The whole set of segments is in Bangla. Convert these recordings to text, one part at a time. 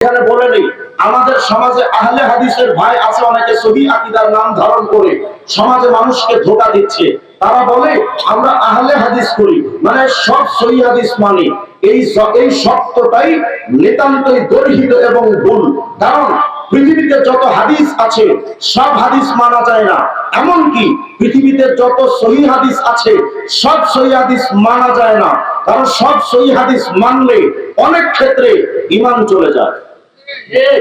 এখানে বলে নেই। আমাদের সমাজে আহলে হাদিসের ভাই আছে, অনেকে সহি আকিদার নাম ধারণ করে সমাজে মানুষকে ধোকা দিচ্ছে। তারা বলে, আমরা আহলে হাদিস করি। মানে সব সহি হাদিস মানি। এই এই সত্যটাই নিতান্তই গর্হিত এবং ভুল। কারণ পৃথিবীতে যত হাদিস আছে, সব হাদিস মানা যায় না। এমনকি পৃথিবীতে যত সহি হাদিস আছে, সব সহি হাদিস মানা যায় না। কারণ সব সহি হাদিস মানলে অনেক ক্ষেত্রে ইমান চলে যায়। হ্যাঁ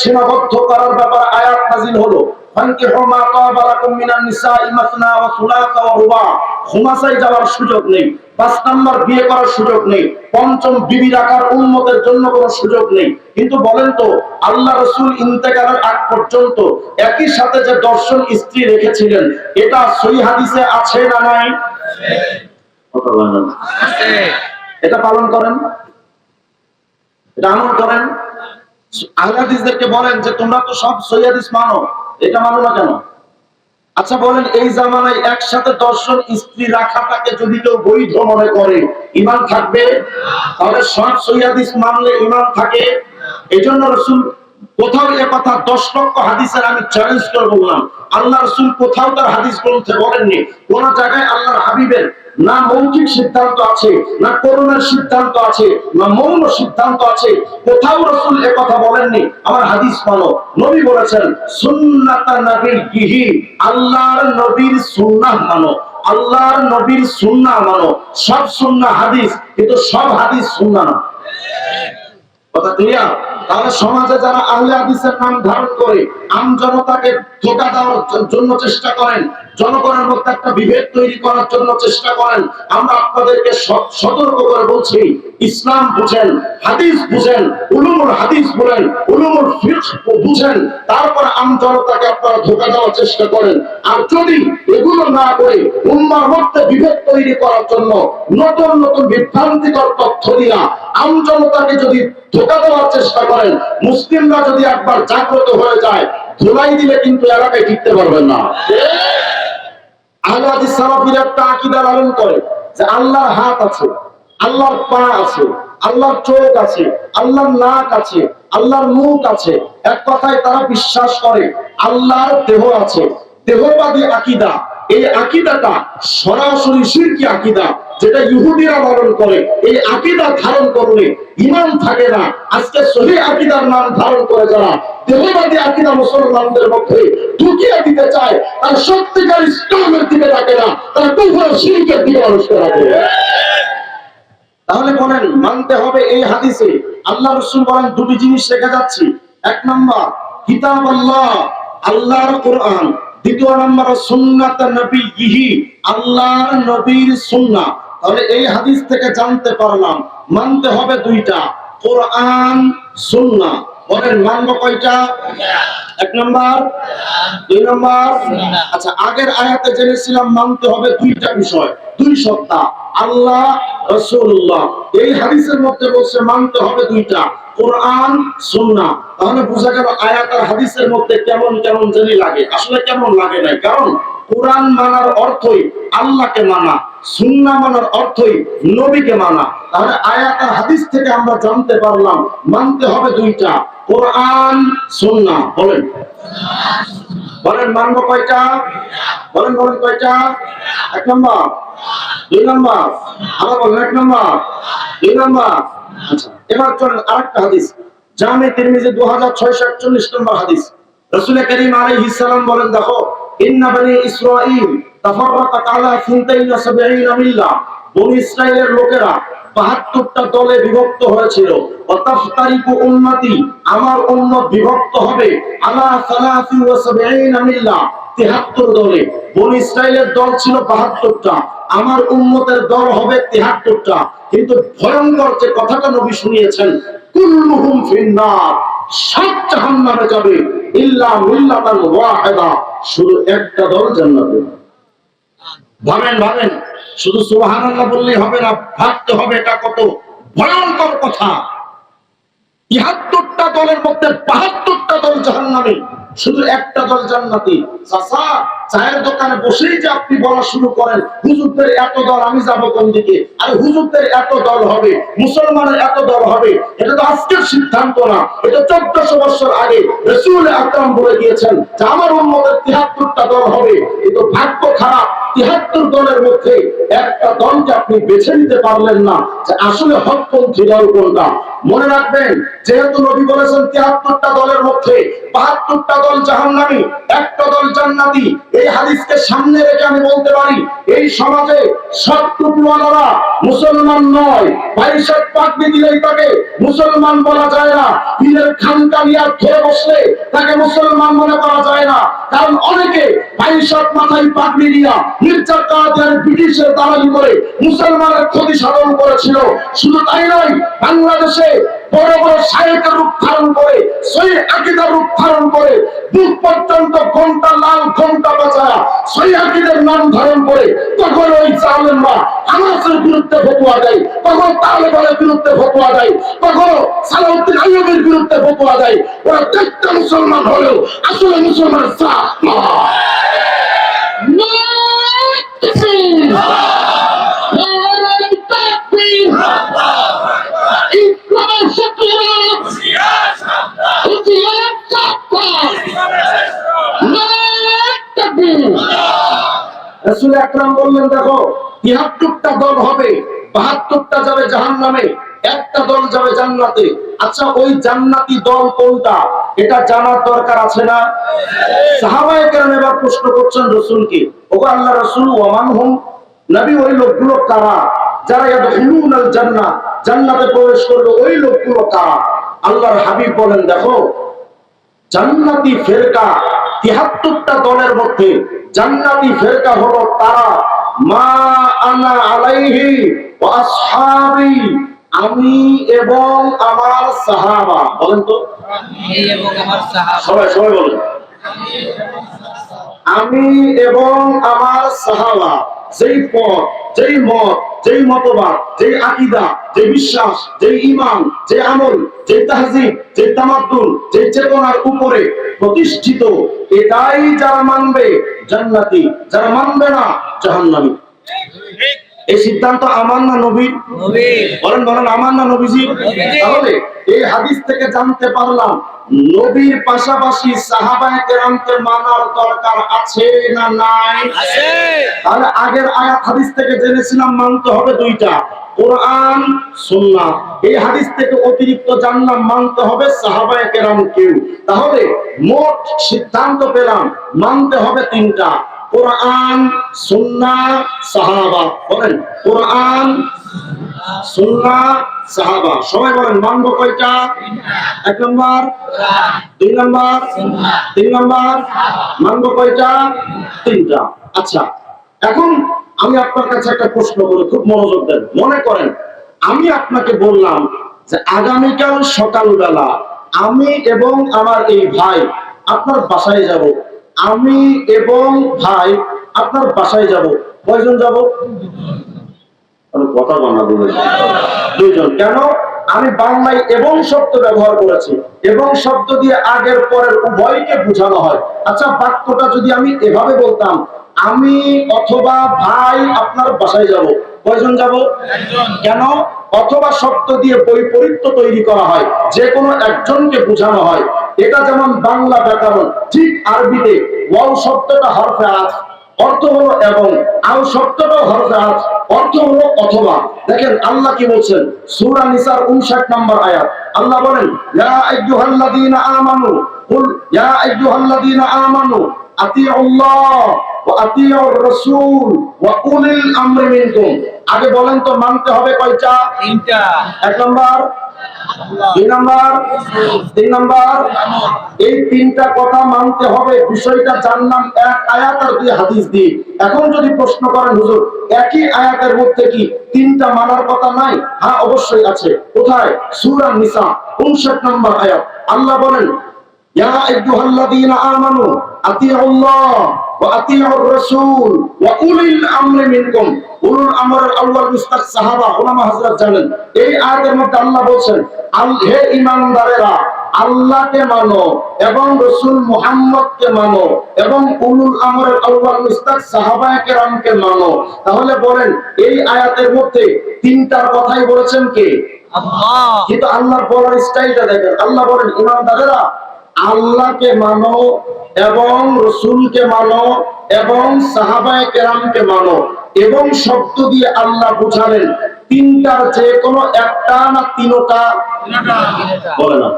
সীমাবদ্ধ করার ব্যাপারে আয়াত নাজিল হলো। যাওয়ার সুযোগ নেই। পাঁচ নাম্বার বিয়ে করার সুযোগ নেই। পঞ্চম বিবি রাখার উন্মতের জন্য কোনো সুযোগ নেই। কিন্তু বলেন তো আল্লাহ রসুল ইন্তেকালের আগ পর্যন্ত একই সাথে যে দর্শন স্ত্রী রেখেছিলেন এটা সই হাদিসে আছে না নাই। এটা পালন করেন? এটা আমল করেন? আহলাদিসদেরকে বলেন যে তোমরা তো সব সৈয়াদিস মানো। এটা মানো না কেন? আচ্ছা বলেন, এই জামানায় একসাথে দর্শন স্ত্রী রাখাটাকে যদি কেউ বৈধ মনে করে, ইমান থাকবে? তাহলে সব সৈয়াদিস মানলে ইমান থাকে। এই জন্য রসুল কোথাও এ কথা দশ লক্ষ হাদিসের আমি চ্যালেঞ্জ করে বললাম। আল্লাহ রসুল কোথাও তার হাদিস গ্রন্থে বলেননি। কোন জায়গায় আল্লাহর হাবিবের না মৌখিক সিদ্ধান্ত আছে, না করুণের সিদ্ধান্ত আছে, না মৌন সিদ্ধান্ত আছে। কোথাও রসুল কথা বলেননি। আমার হাদিস মানো। নবী বলেছেন, সুন্নাতা নবীর গিহি আল্লাহর নবীর সুন্নাহ মানো। আল্লাহর নবীর সুন্নাহ মানো। সব সুন্নাহ হাদিস, কিন্তু সব হাদিস সুন্নাহ না। কথা ক্লিয়ার তাহলে সমাজে যারা আহলে হাদিসের নাম ধারণ করে, আম জনতাকে ধোকা দেওয়ার জন্য চেষ্টা করেন, জনগণের মধ্যে একটা বিভেদ তৈরি করার জন্য চেষ্টা করেন, আমরা আপনাদেরকে সতর্ক করে বলছি ইসলাম বুঝেন, হাদিস বুঝেন, উলুমুল হাদিস বলেন, উলুমুল ফিকহ বুঝেন, তারপর আম আপনারা ধোকা দেওয়ার চেষ্টা করেন। আর যদি এগুলো না করে উম্মার মধ্যে বিভেদ তৈরি করার জন্য নতুন নতুন বিভ্রান্তিকর তথ্য দিয়া আম জনতাকে যদি ধোকা দেওয়ার চেষ্টা করেন, মুসলিমরা যদি একবার জাগ্রত হয়ে যায়, ধোলাই দিলে কিন্তু এলাকায় টিকতে পারবেন না। আহলে হাদিস সালাফির একটা আকীদা লালন করে যে আল্লাহর হাত আছে। আল্লাহর পা আছে, আল্লাহর চোখ আছে, আল্লাহর নাক আছে, আল্লাহর মুখ আছে। এক কথায় তারা বিশ্বাস করে, আল্লাহর দেহ আছে। দেহবাদী আকীদা, এই আকীদাটা সরাসরি শিরকি আকীদা, যেটা ইহুদিরা পালন করে। এই আকীদা ধারণ করলে ইমান থাকে না। আজকে সহি আকিদার নাম ধারণ করে যারা দেহবাদী আকিদা মুসলমানদের মধ্যে ঢুকিয়ে দিতে চায়, তার সত্যিকার ইসলামের দিকে রাখে না, তারা কুফর শিরকের দিকে মানুষকে রাখে তাহলে বলেন, মানতে হবে এই হাদিসে। আল্লাহ রসুল বলেন, দুটি জিনিস রেখে যাচ্ছি। এক নম্বর, কিতাব আল্লাহ, আল্লাহর কোরআন। দ্বিতীয় নম্বর, সুন্নাত নবী ইহি আল্লাহর নবীর সুন্না তাহলে এই হাদিস থেকে জানতে পারলাম, মানতে হবে দুইটা, কোরআন সুন্না বলেন মানবো কয়টা? এক নম্বর? দুই নম্বর? আচ্ছা আগের আয়াতে জেনেছিলাম মানতে হবে দুইটা বিষয়, দুই সত্তা, আল্লাহ রসুল্লাহ এই হাদিসের মধ্যে বলছে মানতে হবে দুইটা, কোরআন সুন্না তাহলে বোঝা গেল আয়াত আর হাদিসের মধ্যে কেমন কেমন জানি লাগে। আসলে কেমন লাগে নাই, কারণ কোরআন মানার অর্থই আল্লাহকে মানা সুন্না মানার অর্থই নবীকে মানা। তাহলে আয়াত আর হাদিস থেকে আমরা জানতে পারলাম, মানতে হবে দুইটা। কোরআন সুন্না বলেন। বলেন কয়টা? বলেন বলেন কয়টা? এক নম্বর। দুই নম্বর। আবার বলেন, এক নম্বর। দুই নম্বর। আচ্ছা এবার চলেন আরেকটা হাদিস। জামে তিরমিজি দু হাজার ছয়শো একচল্লিশ নম্বর হাদিস। রসুল করিম আলাইহিস সালাম বলেন, দেখো, ইন্না বনি ইসরাঈল তাফাররাকাত আলা সিনতাইনা সাবঈনা মিল্লাহ। বনি ইসরাইলের লোকেরা বাহাত্তরটা দলে বিভক্ত হয়েছিল। উম্মতি, আমার উম্মত বিভক্ত হবে। আলা সালাসি ওয়া সাবঈনা মিল্লাহ 73 দলে। বনি ইসরাইলের দল ছিল বাহাত্তরটা। আমার উম্মতের দল হবে 73টা কিন্তু ভয়ঙ্কর যে কথাটা নবী শুনিয়েছেন, কুল্লুহুম ফিন্নার সব জাহান্নামে যাবে, ইল্লা ওয়াহিদা, শুধু একটা দল জান্নাতে। ভাবেন ভাবেন। শুধু সুবহানাল্লাহ বললেই হবে না, ভাবতে হবে এটা কত ভয়ঙ্কর কথা। তিহাত্তরটা দলের মধ্যে বাহাত্তরটা দল জাহান্নামী। শুধু একটা দল জান্নাতি। চাচা, চায়ের দোকানে বসেই যে আপনি বলা শুরু করেন, হুজুরদের এত দল, আমি যাব কোন দিকে? আর হুজুরদের এত দল হবে, মুসলমানের এত দল হবে, এটা তো আজকের সিদ্ধান্ত না, এটা চোদ্দশো বছর আগে রসুল আকরাম বলে দিয়েছেন যে আমার উন্মতের তিহাত্তরটা দল হবে, কিন্তু ভাগ্য খারাপ, তিহাত্তর দলের মধ্যে একটা দলকে আপনি বেছে নিতে পারলেন না, যে আসলে হকপন্থী দল কোনটা মনে রাখবেন, যেহেতু নবী বলেছেন তিয়াত্তরটা দলের মধ্যে বাহাত্তরটা দল জাহান্নামী একটা দল জান্নাতি এই হাদিসকে সামনে রেখে আমি বলতে পারি, এই সমাজে সব মুসলমান নয়। বাইশাত পাগড়ি দিলেই তাকে মুসলমান বলা যায় না। পীরের খানকা নিয়ে ধরে বসলে তাকে মুসলমান মনে করা যায় না। কারণ অনেকে বাইশাত মাথায় পাগড়ি নিয়ে মির্জা কাদের ব্রিটিশের দালালি করে মুসলমানের ক্ষতি সাধন করেছিল। শুধু তাই নয়, বাংলাদেশে বড় বড় সাহেবের রূপ ধারণ করে সই আকিদার রূপ ধারণ করে বুক পর্যন্ত ঘণ্টা, লাল ঘণ্টা সই নাম ধারণ করে তখন ওই জালেমরা হামাসের বিরুদ্ধে ফতুয়া দেয়, তখন তালেবানের বিরুদ্ধে ফতুয়া দেয়, তখন সালাউদ্দিন আইয়ুবের বিরুদ্ধে ফতুয়া দেয়। ওরা দেখতে মুসলমান হলেও আসলে মুসলমান চা বললেন, দেখো তিহাত্তরটা দল হবে, বাহাত্তরটা যাবে জাহান নামে একটা দল যাবে জান্নাতে। আচ্ছা ওই জান্নাতি দল কোনটা? এটা জানার দরকার আছে না? সাহাবায়ে কেরাম এবার প্রশ্ন করছেন রসুলকে, ওগো আল্লাহ রসুল ওমান হুম? নবী, ওই লোকগুলো কারা? যারা ইয়াদখুলুনাল জান্নাত জান্নাতে প্রবেশ করবে, ওই লোকগুলো কারা? আল্লাহর হাবিব বলেন, দেখো, জান্নাতি ফেরকা, তিহাত্তরটা দলের মধ্যে জান্নাতি ফেরকা হলো তারা মা আনা আলাইহি আসহাবি আমি এবং আমার সাহাবা। বলেন তো। এই এবং আমার সাহাবা। সবাই সবাই বলেন। আমি এবং আমার সাহাবা যেই পথ যেই মত, যেই মতবাদ, যেই আকিদা যে বিশ্বাস যে ইমান যে আমল যে তাহজিব যে তামাদ্দুল যে চেতনার উপরে প্রতিষ্ঠিত, এটাই যারা মানবে জান্নাতি, যারা মানবে না জাহান্নামী। এই সিদ্ধান্ত আমার না নবীর? বলেন বলেন আমার না নবীজি তাহলে এই হাদিস থেকে জানতে পারলাম নবীর পাশাপাশি সাহাবায়ে কেরামকে মানার দরকার আছে না নাই? আছে। তাহলে আগের আয়াত হাদিস থেকে জেনেছিলাম মানতে হবে দুইটা কোরআন সুন্নাহ। এই হাদিস থেকে অতিরিক্ত জানলাম মানতে হবে সাহাবায়ে কেরাম কেউ। তাহলে মোট সিদ্ধান্ত পেলাম মানতে হবে তিনটা। কোরআন সুন্নাহ সাহাবা। বলেন, কোরআন সুন্নাহ সাহাবা। সবাই বলেন, মানবো কয়টা? এক নম্বর? দুই নম্বর? তিন নম্বর? মানবো কয়টা? তিনটা। আচ্ছা এখন আমি আপনার কাছে একটা প্রশ্ন করি, খুব মনোযোগ দেন। মনে করেন, আমি আপনাকে বললাম যে আগামীকাল সকালবেলা আমি এবং আমার এই ভাই আপনার বাসায় যাব। আমি এবং ভাই আপনার বাসায় যাব। কয়জন যাব? আমি কথা বানাবো দুইজন। কেন? আমি বাংলায় এবং শব্দ ব্যবহার করেছি এবং শব্দ দিয়ে আগের পরের উভয়কে বোঝানো হয়। আচ্ছা বাক্যটা যদি আমি এভাবে বলতাম আমি অথবা ভাই আপনার বাসায় যাব। কয়জন যাব? কেন? অথবা শব্দ দিয়ে বৈপরীত্য তৈরি করা হয়। যে কোনো একজনকে বোঝানো হয়। এটা যেমন বাংলা ব্যাকরণ, ঠিক আরবিতে ওয়াও শব্দটা হরফে আজ, অর্থ হলো এবং, আল শব্দটাও হরফে আজ, অর্থ হলো অথবা। দেখেন আল্লাহ কি বলছেন? সূরা নিসার 59 নম্বর আয়াত। আল্লাহ বলেন, ইয়া আইয়ুহাল্লাযীনা আমানু, কুল, ইয়া আইয়ুহাল্লাযীনা আমানু, আতিউল্লাহ। আগে বলেন তো মানতে হবে কয়টা? তিনটা। এক নম্বর দুই নম্বর তিন নম্বর। এই তিনটা কথা মানতে হবে বিষয়টা জানলাম এক আয়াত আর দুই হাদিস দিয়ে। এখন যদি প্রশ্ন করেন হুজুর একই আয়াতের মধ্যে কি তিনটা মানার কথা নাই? হ্যাঁ অবশ্যই আছে। কোথায়? সূরা নিসা 59 নম্বর আয়াত। আল্লাহ বলেন ইয়া আইয়ুহাল্লাযীনা আমানু আতিউল্লাহ। এই আয়াতের মধ্যে আল্লাহকে মানো এবং রসুল মুহাম্মদকে মানো এবং উলুল আমরের আল্লাহ মুস্তাক মানো। তাহলে বলেন এই আয়াতের মধ্যে তিনটার কথাই বলেছেন কে? আল্লাহ। কিন্তু আল্লাহ বলার স্টাইলটা দেখেন। আল্লাহ বলেন ইমানদারেরা আল্লাহকে মানো এবং রসুলকে মানো এবং সাহাবায়ে কেরামকে মানো এবং শব্দ দিয়ে আল্লাহ বুঝালেন তিনটার যে কোনো একটা না তিনোটা? বলে না।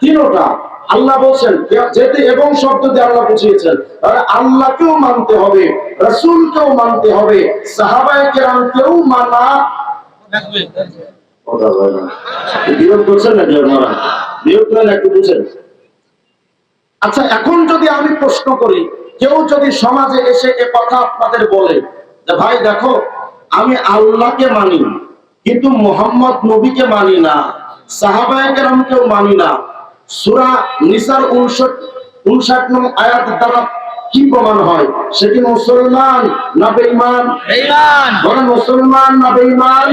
তিনটা। আল্লাহ বলছেন যেতে এবং শব্দ দিয়ে আল্লাহ বুঝিয়েছেন আল্লাহকেও মানতে হবে রসুলকেও মানতে হবে সাহাবায়ে কেরামকেও মানা। না। বিরোধ করছেন নাকি আপনারা? বিরোধ একটু বুঝেন। আচ্ছা এখন যদি আমি প্রশ্ন করি কেউ যদি সমাজে এসে এ কথা আপনাদের বলে যে ভাই দেখো আমি আল্লাহকে মানি কিন্তু মোহাম্মদ নবীকে মানি না মানি না। সূরা নিসার 59 59 নং আয়াত দ্বারা কি প্রমাণ হয়? সে কি মুসলমান না বেঈমান? বলেন মুসলমান না বেঈমান।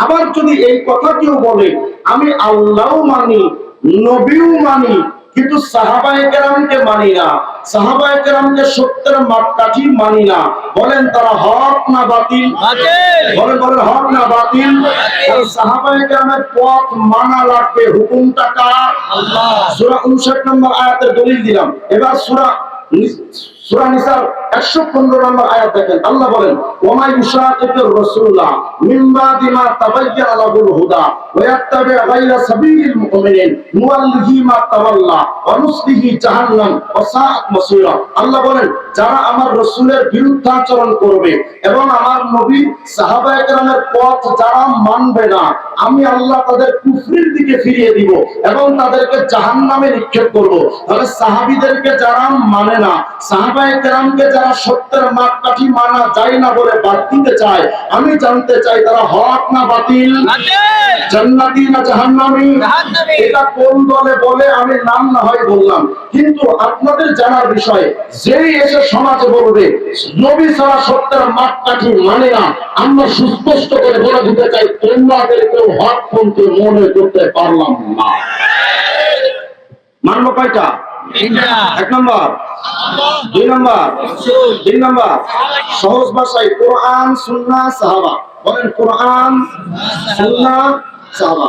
আবার যদি এই কথা কেউ বলে আমি আল্লাহও মানি নবীও মানি কিন্তু সাহাবায়ে কেরামকে মানি না। সাহাবায়ে কেরামকে সত্যের মাপকাঠি মানি না। বলেন তারা হক না বাতিল? বাতিল। বলেন বলেন হক না বাতিল? সাহাবায়ে কেরামের পথ মানা লাগবে। হুকুমটা কার? আল্লাহ। সূরা 59 নম্বর আয়াতের দলিল দিলাম। এবার সূরা সূরা নিসার 115 নম্বর আয়াত দেখেন। আল্লাহ বলেন ওমা ইউশাকিতুর রাসূলা বাদি মা তাবায়্যানা লাহুল হুদা ওয়া ইয়াত্তাবি গায়রা সাবিলিল মুমিনিন নুওয়াল্লিহি মা তাওয়াল্লা ওয়া নুসলিহি জাহান্নাম ওয়া সাআত মাসীরা। আল্লাহ বলেন, যারা আমার বিরুদ্ধাচরণ করবে এবং আমার নবী সাহাবায়ে পথ যারা মানবে না, আমি আল্লাহ তাদের কুফরির দিকে ফিরিয়ে দিব এবং তাদেরকে জাহান্নামে নিক্ষেপ করব। তাহলে সাহাবীদেরকে যারা মানে না সাহাবায়ে কেরামকে যারা সত্যের মাপকাঠি মানা যায় না বলে বাদ দিতে চায় আমি জানতে চাই তারা হক না বাতিল? বাতিল! জান্নাতি না জাহান্নামী? জাহান্নামী। এটা কোন দলে বলে আমি নাম না হয় বললাম। কিন্তু আপনাদের জানার বিষয় যেই এসে সমাজে বলবে নবী ছাড়া সত্যের মাপকাঠি মানে না আমরা সুস্পষ্ট করে বলে দিতে চাই তোমাদের কেউ হক পন্থী মনে করতে পারলাম না। মানবো কয়টা? এক নম্বর। দুই নম্বর। তিন নম্বর। সহজ ভাষায় কোরআন সুন্না সাহাবা। বলেন কোরআন সুন্না সাহাবা।